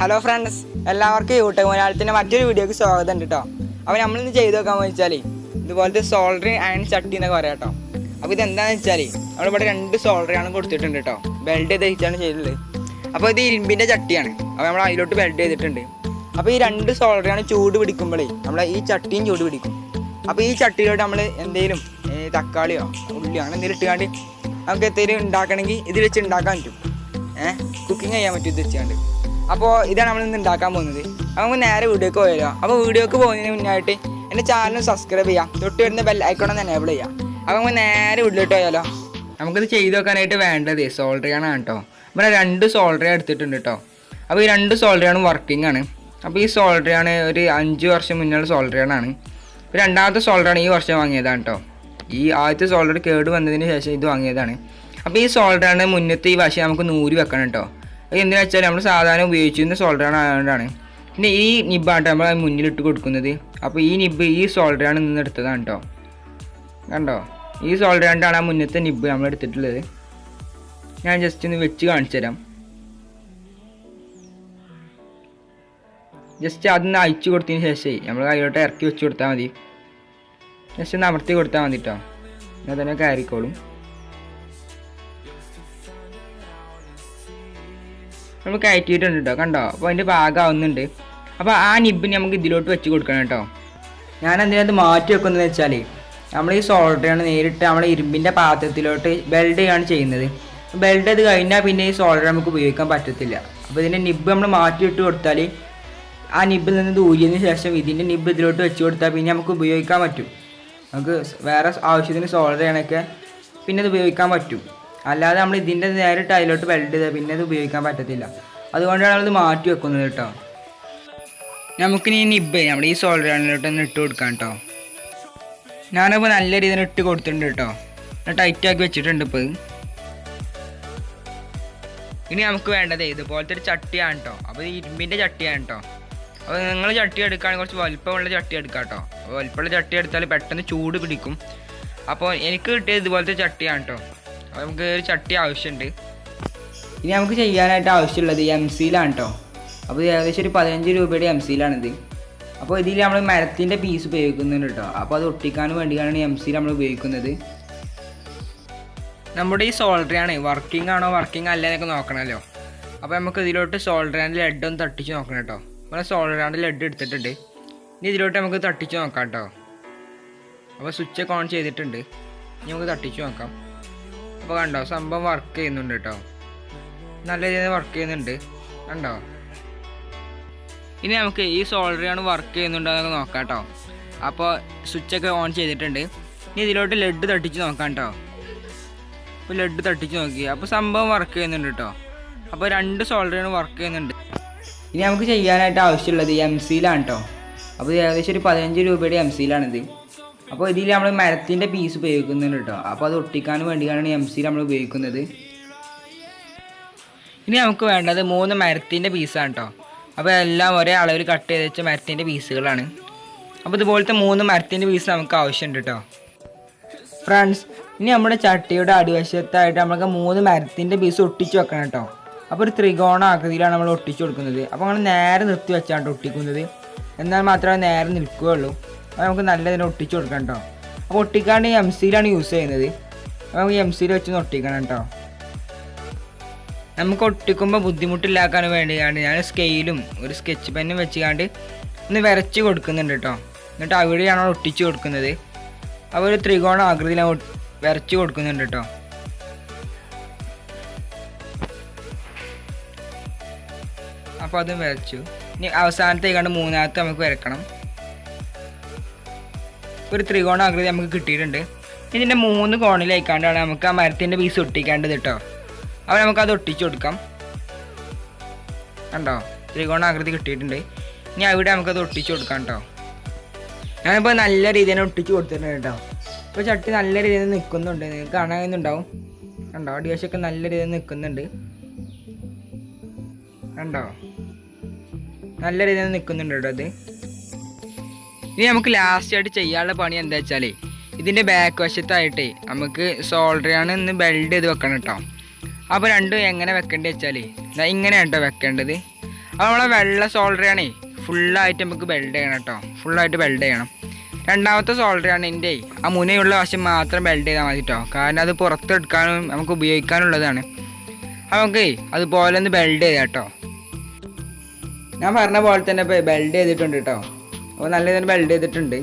Hello friends എല്ലാവർക്കും YouTube മലയാളത്തിന്റെ മറ്റൊരു വീഡിയോക്ക് സ്വാഗതം ഉണ്ട് കേട്ടോ അപ്പോൾ നമ്മളിന്ന് ചെയ്ത് നോക്കാമെന്ന് വെച്ചാൽ ഇതുപോലത്തെ സോൾഡറി അയൺ ചട്ടി എന്നൊക്കെ പറയാം കേട്ടോ അപ്പോൾ ഇതെന്താണെന്ന് വെച്ചാൽ നമ്മളിവിടെ രണ്ട് സോൾഡറിയാണ് കൊടുത്തിട്ടുണ്ട് കേട്ടോ ബെൽഡ് ചെയ്ത് വെച്ചാണ് ചെയ്തിട്ടുള്ളത് അപ്പോൾ ഇത് ഇരുമ്പിന്റെ ചട്ടിയാണ്. അപ്പോൾ നമ്മൾ അതിലോട്ട് ബെൽഡ് ചെയ്തിട്ടുണ്ട്. അപ്പോൾ ഈ രണ്ട് സോൾഡറിയാണ് ചൂട് പിടിക്കുമ്പോഴേ നമ്മൾ ഈ ചട്ടിയും ചൂട് പിടിക്കും. അപ്പോൾ ഈ ചട്ടിയിലോട്ട് നമ്മൾ എന്തെങ്കിലും തക്കാളിയോ ഉള്ളിയോ അങ്ങനെ എന്തെങ്കിലും ഇട്ടുകാണ്ട് നമുക്ക് എന്തെങ്കിലും ഉണ്ടാക്കണമെങ്കിൽ ഇതിൽ വെച്ച് ഉണ്ടാക്കാൻ പറ്റും. ഏഹ് കുക്കിംഗ് ചെയ്യാൻ പറ്റും ഇത് വെച്ചുകൊണ്ട് അപ്പോൾ ഇതാണ് നമ്മൾ ഇന്ന് ഉണ്ടാക്കാൻ പോകുന്നത്. അപ്പോൾ നമുക്ക് നേരെ വീഡിയോക്ക് പോയാലോ അപ്പോൾ വീഡിയോക്ക് പോകുന്നതിന് മുന്നായിട്ട് എന്റെ ചാനൽ സബ്സ്ക്രൈബ് ചെയ്യാം. തൊട്ട് വരുന്ന ബെൽ ഐക്കോൺ എനേബിൾ ചെയ്യാം. അപ്പോൾ നമുക്ക് നേരെ വീട്ടിലോട്ട് പോയാലോ? നമുക്കിത് ചെയ്ത് നോക്കാനായിട്ട് വേണ്ടത് സോൾഡറിയാണ് കേട്ടോ ഇവിടെ രണ്ട് സോൾഡറി എടുത്തിട്ടുണ്ട് കേട്ടോ അപ്പോൾ ഈ രണ്ട് സോൾഡറിയാണ് വർക്കിംഗ് ആണ്. അപ്പോൾ ഈ സോൾഡറിയാണ് ഒരു അഞ്ച് വർഷം മുന്നേ സോൾഡറിയാണ് രണ്ടാമത്തെ സോൾഡറാണ് ഈ വർഷം വാങ്ങിയതാണ് കേട്ടോ ഈ ആദ്യത്തെ സോൾഡർ കേട് വന്നതിന് ശേഷം ഇത് വാങ്ങിയതാണ്. അപ്പോൾ ഈ സോൾഡറാണ് മുന്നത്തെ ഈ വശം നമുക്ക് നൂരി വെക്കണം കേട്ടോ എന്തിനാ വെച്ചാൽ നമ്മൾ സാധാരണ ഉപയോഗിച്ചിരുന്ന സോൾഡറാണ് ആയതുകൊണ്ടാണ്. പിന്നെ ഈ നിബ്ബാണ് നമ്മൾ മുന്നിലിട്ട് കൊടുക്കുന്നത്. അപ്പോൾ ഈ നിബ് ഈ സോൾഡറാണ് നിന്ന് എടുത്തതാണ് കേട്ടോ കണ്ടോ? ഈ സോൾഡർ ആണ് ആ മുന്നത്തെ നിബ് നമ്മൾ എടുത്തിട്ടുള്ളത്. ഞാൻ ജസ്റ്റ് ഒന്ന് വെച്ച് കാണിച്ചു തരാം. ജസ്റ്റ് അതൊന്ന് അയച്ചു കൊടുത്തതിന് ശേഷമേ നമ്മൾ കയ്യിലോട്ട് ഇറക്കി വെച്ച് കൊടുത്താൽ മതി. ജസ്റ്റ് ഒന്ന് അമർത്തി കൊടുത്താൽ മതി കേട്ടോ എന്നാൽ തന്നെ കയറിക്കോളും. നമ്മൾ കയറ്റിയിട്ടുണ്ട് കേട്ടോ കണ്ടോ? അപ്പോൾ അതിന്റെ ഭാഗമാവുന്നുണ്ട്. അപ്പോൾ ആ നിബിന് നമുക്ക് ഇതിലോട്ട് വെച്ച് കൊടുക്കണം കേട്ടോ ഞാൻ എന്തിനകത്ത് മാറ്റി വെക്കുന്നതെന്ന് വെച്ചാൽ നമ്മൾ ഈ സോൾഡറാണ് നേരിട്ട് നമ്മളെ ഇരുമ്പിന്റെ പാത്രത്തിലോട്ട് ബെൽഡ് ചെയ്യാണ് ചെയ്യുന്നത്. ബെൽഡ് ചെയ്ത് കഴിഞ്ഞാൽ പിന്നെ ഈ സോൾഡർ നമുക്ക് ഉപയോഗിക്കാൻ പറ്റത്തില്ല. അപ്പോൾ ഇതിന്റെ നിബ് നമ്മൾ മാറ്റി ഇട്ട് കൊടുത്താൽ ആ നിബിൽ നിന്ന് ദൂരിയതിന് ശേഷം ഇതിന്റെ നിബ് ഇതിലോട്ട് വെച്ച് കൊടുത്താൽ പിന്നെ നമുക്ക് ഉപയോഗിക്കാൻ പറ്റും. നമുക്ക് വേറെ ആവശ്യത്തിന് സോൾഡർ ചെയ്യണമൊക്കെ പിന്നെ അത് ഉപയോഗിക്കാൻ പറ്റും. അല്ലാതെ നമ്മൾ ഇതിന്റെ നേരിട്ട് അതിലോട്ട് വെൽഡ് ചെയ്താൽ പിന്നെ ഇത് ഉപയോഗിക്കാൻ പറ്റത്തില്ല. അതുകൊണ്ടാണ് നമ്മളിത് മാറ്റി വെക്കുന്നത് കേട്ടോ. നമുക്കിനി നിബ് നമ്മുടെ ഈ സോൾഡറിലോട്ട് ഒന്ന് ഇട്ട് കൊടുക്കാം കേട്ടോ. ഞാനിപ്പോൾ നല്ല രീതിയിൽ ഇട്ട് കൊടുത്തിട്ടുണ്ട് കേട്ടോ. ടൈറ്റ് ആക്കി വെച്ചിട്ടുണ്ട് ഇപ്പോൾ ഇനി നമുക്ക് വേണ്ടത് ഇതുപോലത്തെ ഒരു ചട്ടിയാണ് കേട്ടോ. അപ്പോൾ ഇരുമ്പിന്റെ ചട്ടിയാണ് കേട്ടോ. അപ്പോൾ നിങ്ങൾ ചട്ടി എടുക്കുകയാണെങ്കിൽ കുറച്ച് വലുപ്പമുള്ള ചട്ടി എടുക്കാം കേട്ടോ. അപ്പോൾ വലിപ്പമുള്ള ചട്ടി എടുത്താൽ പെട്ടെന്ന് ചൂട് പിടിക്കും. അപ്പോൾ എനിക്ക് കിട്ടിയത് ഇതുപോലത്തെ ചട്ടിയാണ് കേട്ടോ. നമുക്ക് ഒരു ചട്ടി ആവശ്യമുണ്ട് ഇനി നമുക്ക് ചെയ്യാനായിട്ട് ആവശ്യമുള്ളത് എം സിയിലാണ് കേട്ടോ അപ്പോൾ ഏകദേശം ഒരു പതിനഞ്ച് രൂപയുടെ എം സിയിലാണിത് അപ്പോൾ ഇതിൽ നമ്മൾ മരത്തിന്റെ പീസ് ഉപയോഗിക്കുന്നുണ്ട് കേട്ടോ അപ്പോൾ അത് ഒട്ടിക്കാൻ വേണ്ടിയാണ് എം സിയിൽ നമ്മൾ ഉപയോഗിക്കുന്നത്. നമ്മുടെ ഈ സോൾഡറാണ് വർക്കിംഗ് ആണോ വർക്കിംഗ് അല്ല എന്നൊക്കെ നോക്കണമല്ലോ അപ്പോൾ നമുക്ക് ഇതിലോട്ട് സോൾഡറാന്റെ ലെഡ് ഒന്ന് തട്ടിച്ച് നോക്കണം കേട്ടോ നമ്മൾ സോൾഡറാന്റെ ലെഡ് എടുത്തിട്ടുണ്ട്. ഇനി ഇതിലോട്ട് നമുക്ക് തട്ടിച്ച് നോക്കാം കേട്ടോ അപ്പോൾ സ്വിച്ച് ഒക്കെ ഓൺ ചെയ്തിട്ടുണ്ട്. ഇനി നമുക്ക് തട്ടിച്ച് നോക്കാം. അപ്പോൾ കണ്ടോ? സംഭവം വർക്ക് ചെയ്യുന്നുണ്ട് കേട്ടോ. നല്ല രീതിയിൽ വർക്ക് ചെയ്യുന്നുണ്ട്. കണ്ടോ? ഇനി നമുക്ക് ഈ സോൾഡറിയാണ് വർക്ക് ചെയ്യുന്നുണ്ടോ എന്നൊക്കെ നോക്കാം കേട്ടോ. അപ്പോൾ സ്വിച്ചൊക്കെ ഓൺ ചെയ്തിട്ടുണ്ട്. ഇനി ഇതിലോട്ട് ലെഡ് തട്ടിച്ച് നോക്കാം കേട്ടോ. അപ്പോൾ ലെഡ് തട്ടിച്ച് നോക്കി. അപ്പോൾ സംഭവം വർക്ക് ചെയ്യുന്നുണ്ട് കേട്ടോ. അപ്പോൾ രണ്ട് സോൾഡറിയാണ് വർക്ക് ചെയ്യുന്നുണ്ട്. ഇനി നമുക്ക് ചെയ്യാനായിട്ട് ആവശ്യമുള്ളത് എം സിയിലാണ് കേട്ടോ. അപ്പോൾ ഏകദേശം ഒരു പതിനഞ്ച് രൂപയുടെ എം സിയിലാണിത് അപ്പോൾ ഇതിൽ നമ്മൾ മരത്തിന്റെ പീസ് ഉപയോഗിക്കുന്നുണ്ട് കേട്ടോ അപ്പോൾ അത് ഒട്ടിക്കാൻ വേണ്ടിയാണ് എം സി നമ്മൾ ഉപയോഗിക്കുന്നത്. ഇനി നമുക്ക് വേണ്ടത് മൂന്ന് മരത്തിന്റെ പീസാണ് കേട്ടോ അപ്പോൾ എല്ലാം ഒരേ അളവിൽ കട്ട് ചെയ്ത് വെച്ച മരത്തിന്റെ പീസുകളാണ് അപ്പോൾ ഇതുപോലത്തെ മൂന്ന് മരത്തിന്റെ പീസ് നമുക്ക് ആവശ്യമുണ്ട് കേട്ടോ ഫ്രണ്ട്സ് ഇനി നമ്മുടെ ചട്ടിയുടെ അടിവശത്തായിട്ട് നമുക്ക് മൂന്ന് മരത്തിന്റെ പീസ് ഒട്ടിച്ച് വെക്കണം കേട്ടോ അപ്പോൾ ഒരു ത്രികോണ ആകൃതിയിലാണ് നമ്മൾ ഒട്ടിച്ചു കൊടുക്കുന്നത്. അപ്പോൾ നമ്മൾ നേരെ നിർത്തി വെച്ചാണ് ഒട്ടിക്കുന്നത്. എന്നാൽ മാത്രമേ നേരെ നിൽക്കുകയുള്ളൂ. അപ്പോൾ നമുക്ക് നല്ല ഇതിനെ ഒട്ടിച്ച് കൊടുക്കണം കേട്ടോ അപ്പോൾ ഒട്ടിക്കാണ്ട് എം സിയിലാണ് യൂസ് ചെയ്യുന്നത്. അപ്പോൾ നമുക്ക് എം സിയിൽ വെച്ച് ഒട്ടിക്കണം കേട്ടോ നമുക്ക് ഒട്ടിക്കുമ്പോൾ ബുദ്ധിമുട്ടില്ലാക്കാൻ വേണ്ടിയാണ്. ഞാൻ സ്കെയിലും ഒരു സ്കെച്ച് പെന്നും വെച്ചുകൊണ്ട് ഒന്ന് വരച്ച് കൊടുക്കുന്നുണ്ട് കേട്ടോ എന്നിട്ട് അവിടെയാണ് ഒട്ടിച്ച് കൊടുക്കുന്നത്. അപ്പോൾ ഒരു ത്രികോണ ആകൃതിയിൽ വരച്ച് കൊടുക്കുന്നുണ്ട് കേട്ടോ അപ്പോൾ അതും വരച്ചു. ഇനി അവസാനത്തേക്കാണ്ട് കണ്ട് മൂന്നാമത്തെ നമുക്ക് വരക്കണം. ഒരു ത്രികോണ ആകൃതി നമുക്ക് കിട്ടിയിട്ടുണ്ട്. ഇതിന്റെ മൂന്ന് കോണിലേക്കാണ്ടാണ് നമുക്ക് ആ മരത്തിന്റെ പീസ് ഒട്ടിക്കേണ്ടത് കേട്ടോ അപ്പോൾ നമുക്കത് ഒട്ടിച്ചു കൊടുക്കാം. കണ്ടോ? ത്രികോണ ആകൃതി കിട്ടിയിട്ടുണ്ട്. ഇനി അവിടെ നമുക്കത് ഒട്ടിച്ചു കൊടുക്കാം കേട്ടോ ഞാനിപ്പോൾ നല്ല രീതിയിൽ ഒട്ടിച്ചു കൊടുത്തിട്ടുണ്ട് കേട്ടോ ഇപ്പോൾ ചട്ടി നല്ല രീതിയിൽ നിൽക്കുന്നുണ്ട് നിങ്ങൾക്ക് കാണാനുണ്ടാവും കണ്ടോ? അടിവശമൊക്കെ നല്ല രീതിയിൽ നിൽക്കുന്നുണ്ട് കണ്ടോ? നല്ല രീതിയിൽ നിൽക്കുന്നുണ്ട് കേട്ടോ അത്. ഇനി നമുക്ക് ലാസ്റ്റ് ആയിട്ട് ചെയ്യാനുള്ള പണി എന്താ വെച്ചാൽ ഇതിന്റെ ബാക്ക് വശത്തായിട്ടേ നമുക്ക് സോൾഡറാണ് ഇന്ന് ബെൽഡ് ചെയ്ത് വെക്കണം കേട്ടോ അപ്പോൾ രണ്ടും എങ്ങനെ വെക്കേണ്ടത് വെച്ചാൽ ഇങ്ങനെയാണ് കേട്ടോ വെക്കേണ്ടത്. അപ്പോൾ നമ്മളെ വെള്ള സോൾഡറാണേ ഫുള്ളായിട്ട് നമുക്ക് ബെൽഡ് ചെയ്യണം കേട്ടോ ഫുള്ളായിട്ട് ബെൽഡ് ചെയ്യണം. രണ്ടാമത്തെ സോൾഡറിയാണ് എന്റെ ആ മുനയുള്ള വശം മാത്രം ബെൽഡ് ചെയ്താൽ മതി കേട്ടോ കാരണം അത് പുറത്തെടുക്കാനും നമുക്ക് ഉപയോഗിക്കാനുള്ളതാണ്. അപ്പോൾ നമുക്ക് അതുപോലെ ഒന്ന് ബെൽഡ് ചെയ്യാം കേട്ടോ ഞാൻ പറഞ്ഞ പോലെ തന്നെ ഇപ്പോൾ ബെൽഡ് ചെയ്തിട്ടുണ്ട് കേട്ടോ അപ്പോൾ നല്ല രീതിയിൽ വെൽഡ് ചെയ്തിട്ടുണ്ട്.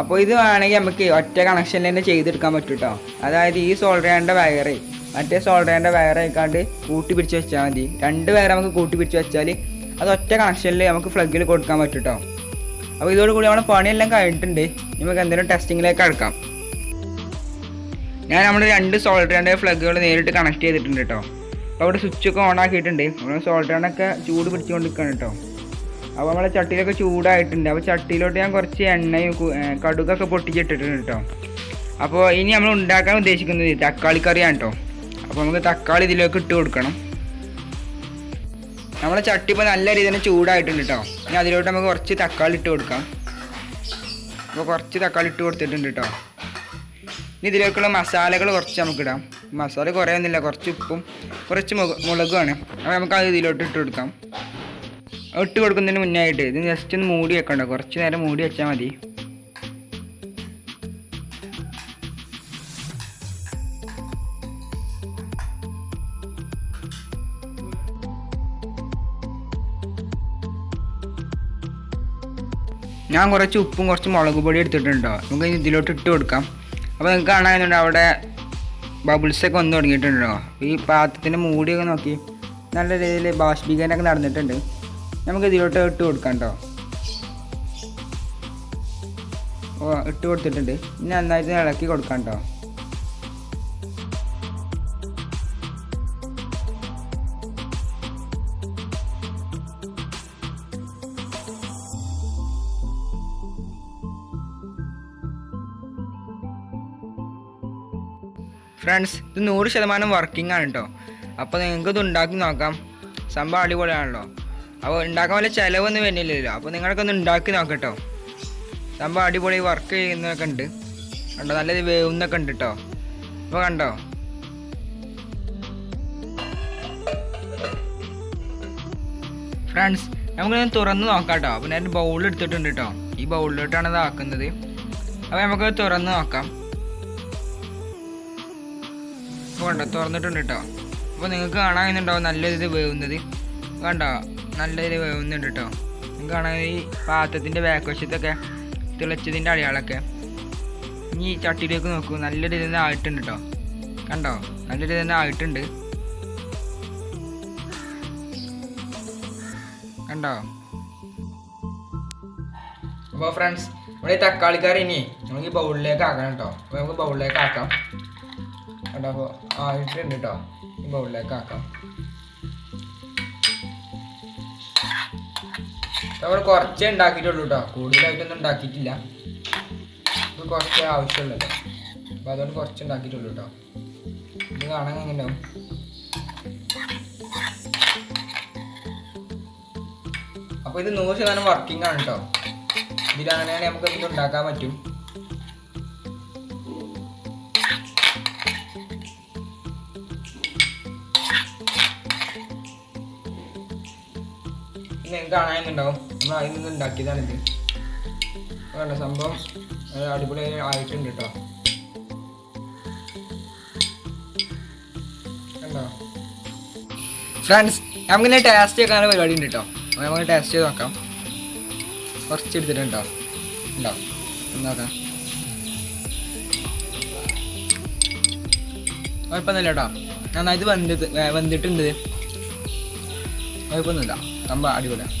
അപ്പോൾ ഇത് വേണമെങ്കിൽ നമുക്ക് ഒറ്റ കണക്ഷനിൽ തന്നെ ചെയ്തെടുക്കാൻ പറ്റും കേട്ടോ അതായത് ഈ സോൾഡറിയാന്റെ വയറ് മറ്റേ സോൾഡറിയാന്റെ വയർ ആയിക്കാണ്ട് കൂട്ടി പിടിച്ച് വെച്ചാൽ മതി. രണ്ട് വയർ നമുക്ക് കൂട്ടി പിടിച്ച് വെച്ചാൽ അത് ഒറ്റ കണക്ഷനിൽ നമുക്ക് ഫ്ലഗിൽ കൊടുക്കാൻ പറ്റും കേട്ടോ അപ്പോൾ ഇതോടുകൂടി നമ്മുടെ പണിയെല്ലാം കഴിഞ്ഞിട്ടുണ്ട്. നമുക്ക് എന്തെങ്കിലും ടെസ്റ്റിങ്ങിലേക്ക് അടക്കാം ഞാൻ നമ്മുടെ രണ്ട് സോൾഡറിയാന്റെ ഫ്ലഗുകൾ നേരിട്ട് കണക്ട് ചെയ്തിട്ടുണ്ട് കേട്ടോ അപ്പോൾ അവിടെ സ്വിച്ചൊക്കെ ഓൺ ആക്കിയിട്ടുണ്ട്. നമ്മൾ സോൾഡറിനൊക്കെ ചൂട് പിടിച്ചുകൊണ്ട് നിൽക്കുകയാണ് കേട്ടോ അപ്പോൾ നമ്മളെ ചട്ടിയിലൊക്കെ ചൂടായിട്ടുണ്ട്. അപ്പോൾ ചട്ടിയിലോട്ട് ഞാൻ കുറച്ച് എണ്ണയും കടുകൊക്കെ പൊട്ടിച്ചിട്ടിട്ടുണ്ട് കേട്ടോ അപ്പോൾ ഇനി നമ്മൾ ഉണ്ടാക്കാൻ ഉദ്ദേശിക്കുന്നത് തക്കാളി കറിയാണ് കേട്ടോ അപ്പോൾ നമുക്ക് തക്കാളി ഇതിലേക്ക് ഇട്ട് കൊടുക്കണം. നമ്മളെ ചട്ടി ഇപ്പോൾ നല്ല രീതിയിൽ തന്നെ ചൂടായിട്ടുണ്ട് കേട്ടോ ഇനി അതിലോട്ട് നമുക്ക് കുറച്ച് തക്കാളി ഇട്ട് കൊടുക്കാം. അപ്പോൾ കുറച്ച് തക്കാളി ഇട്ട് കൊടുത്തിട്ടുണ്ട് കേട്ടോ ഇനി ഇതിലേക്കുള്ള മസാലകൾ കുറച്ച് നമുക്ക് ഇടാം. മസാല കുറേ ഒന്നുമില്ല കുറച്ച് ഉപ്പും കുറച്ച് മുളക് മുളകുമാണ് അപ്പോൾ നമുക്ക് അത് ഇതിലോട്ട് ഇട്ട് കൊടുക്കാം. ഇട്ട് കൊടുക്കുന്നതിന് മുന്നേ ആയിട്ട് ഇത് ജസ്റ്റ് ഒന്ന് മൂടി വെക്കണ്ട. കുറച്ച് നേരം മൂടി വെച്ചാൽ മതി. ഞാൻ കുറച്ച് ഉപ്പും കുറച്ച് മുളക് പൊടി എടുത്തിട്ടുണ്ടോ? നമുക്ക് ഇതിലോട്ട് ഇട്ട് കൊടുക്കാം. അപ്പോൾ നിങ്ങൾക്ക് കാണാനുണ്ട് അവിടെ ബബിൾസ് ഒക്കെ വന്ന് തുടങ്ങിയിട്ടുണ്ടോ? ഈ പാത്രത്തിന്റെ മൂടിയൊക്കെ നോക്കി. നല്ല രീതിയിൽ ബാഷ്പീകരണമൊക്കെ നടന്നിട്ടുണ്ട്. നമുക്ക് ഇതിലോട്ട് ഇട്ട് കൊടുക്കാം കേട്ടോ. ഓ ഇട്ട് കൊടുത്തിട്ടുണ്ട്. ഇനി നന്നായിട്ട് ഇളക്കി കൊടുക്കാം കേട്ടോ. ഫ്രണ്ട്സ് ഇത് നൂറ് ശതമാനം വർക്കിംഗ് ആണ് കേട്ടോ. അപ്പോൾ നിങ്ങൾക്ക് ഇത് ഉണ്ടാക്കി നോക്കാം. സംഭവം അടിപൊളിയാണല്ലോ. അപ്പോൾ ഉണ്ടാക്കാൻ വല്ല ചിലവൊന്നും വരുന്നില്ലല്ലോ. അപ്പോൾ നിങ്ങളൊക്കെ ഒന്ന് ഉണ്ടാക്കി നോക്കട്ടോ. സംഭവം അടിപൊളി വർക്ക് ചെയ്യുന്നതൊക്കെ ഉണ്ട്. കണ്ടോ? നല്ലത് വേവുന്നൊക്കെ ഉണ്ട് കേട്ടോ അപ്പോൾ കണ്ടോ? ഫ്രണ്ട്സ് നമുക്കിത് തുറന്ന് നോക്കാം കേട്ടോ അപ്പോൾ ഞാൻ ബൗൾ എടുത്തിട്ടുണ്ട് കേട്ടോ ഈ ബൗളിലോട്ടാണ് ഇത് ആക്കുന്നത്. അപ്പോൾ നമുക്ക് തുറന്ന് നോക്കാം. അപ്പോൾ കണ്ടോ? തുറന്നിട്ടുണ്ട് കേട്ടോ അപ്പോൾ നിങ്ങൾക്ക് കാണാനുണ്ടാവും നല്ല ഇത് വേവുന്നത്. കണ്ടോ? നല്ല ഇത് വേവുന്നുണ്ട് കേട്ടോ നിങ്ങൾക്ക് കാണാൻ ഈ പാത്രത്തിന്റെ ബാക്ക് വശത്തൊക്കെ തിളച്ചതിന്റെ അടയാളൊക്കെ ഇനി ചട്ടിയിലേക്ക് നോക്കൂ. നല്ലൊരു രീതിയിൽ നിന്ന് ആയിട്ടുണ്ട് കേട്ടോ കണ്ടോ? നല്ലൊരു ഇതിൽ തന്നെ ആയിട്ടുണ്ട്. കണ്ടോ? അപ്പോൾ ഫ്രണ്ട്സ് നമ്മൾ ഈ തക്കാളിക്കറി ഇനി നമുക്ക് ബൗളിലേക്ക് ആക്കണം കേട്ടോ അപ്പോൾ നമുക്ക് ബൗളിലേക്ക് ആക്കാം. കേട്ടോ അപ്പോൾ ആയിട്ടുണ്ട് കേട്ടോ ഈ ബൗളിലേക്ക് ആക്കാം. നമ്മൾ കുറച്ചേ ഉണ്ടാക്കിയിട്ടുള്ളൂ കേട്ടോ കൂടുതലായിട്ടൊന്നും ഉണ്ടാക്കിയിട്ടില്ല. ഇത് കുറച്ചേ ആവശ്യമുള്ളല്ലോ അപ്പോൾ അതുകൊണ്ട് കുറച്ച് ഉണ്ടാക്കിയിട്ടുള്ളൂ കേട്ടോ ഇത് കാണാൻ എങ്ങനെ ഉണ്ടാവും അപ്പോൾ ഇത് നൂറ് ശതമാനം വർക്കിംഗ് ആണ് കേട്ടോ ഇതിലങ്ങനെയാണെങ്കിൽ നമുക്ക് ഇത് ഉണ്ടാക്കാൻ പറ്റും? നിങ്ങൾക്ക് കാണാനുണ്ടാവും. നമ്മൾ അതിൽ നിന്ന് ഉണ്ടാക്കിയതാണിത് വേണ്ട സംഭവം അടിപൊളി ആയിട്ടുണ്ട് കേട്ടോ കണ്ടോ? ഫ്രണ്ട്സ് നമുക്കിന്നെ ടേസ്റ്റ് വെക്കാനുള്ള പരിപാടി ഉണ്ട് കേട്ടോ നമുക്ക് ടേസ്റ്റ് ചെയ്ത് നോക്കാം. കുറച്ച് എടുത്തിട്ടുണ്ടോ? ഉണ്ടോ? നോക്കാം. കുഴപ്പമൊന്നുമില്ല കേട്ടോ നന്നായിട്ട് വന്നിട്ട് വന്നിട്ടുണ്ട്. കുഴപ്പമൊന്നുമില്ല. സംഭവം അടിപൊളിയാണ്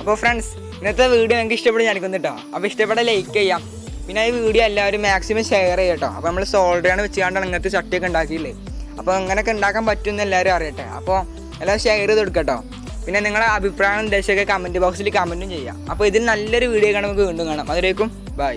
അപ്പോൾ ഫ്രണ്ട്സ് ഇന്നത്തെ വീഡിയോ നിങ്ങൾക്ക് ഇഷ്ടപ്പെടും ഞാനിക്കുന്നു കേട്ടോ അപ്പോൾ ഇഷ്ടപ്പെട്ട ലൈക്ക് ചെയ്യാം. പിന്നെ ഈ വീഡിയോ എല്ലാവരും മാക്സിമം ഷെയർ ചെയ്യാം കേട്ടോ അപ്പോൾ നമ്മൾ സോൾഡറാണ് വെച്ചുകൊണ്ടാണ് ഇങ്ങനത്തെ ചട്ടിയൊക്കെ ഉണ്ടാക്കിയില്ലേ. അപ്പോൾ അങ്ങനെയൊക്കെ ഉണ്ടാക്കാൻ പറ്റുമെന്ന് എല്ലാവരും അറിയട്ടെ. അപ്പോൾ എല്ലാവരും ഷെയർ ചെയ്ത് കൊടുക്കട്ടോ പിന്നെ നിങ്ങളുടെ അഭിപ്രായം ഉദ്ദേശമൊക്കെ കമന്റ് ബോക്സിൽ കമന്റും ചെയ്യാം. അപ്പോൾ ഇതിൽ നല്ലൊരു വീഡിയോ നമുക്ക് വീണ്ടും കാണാം. അതിലേക്കും bye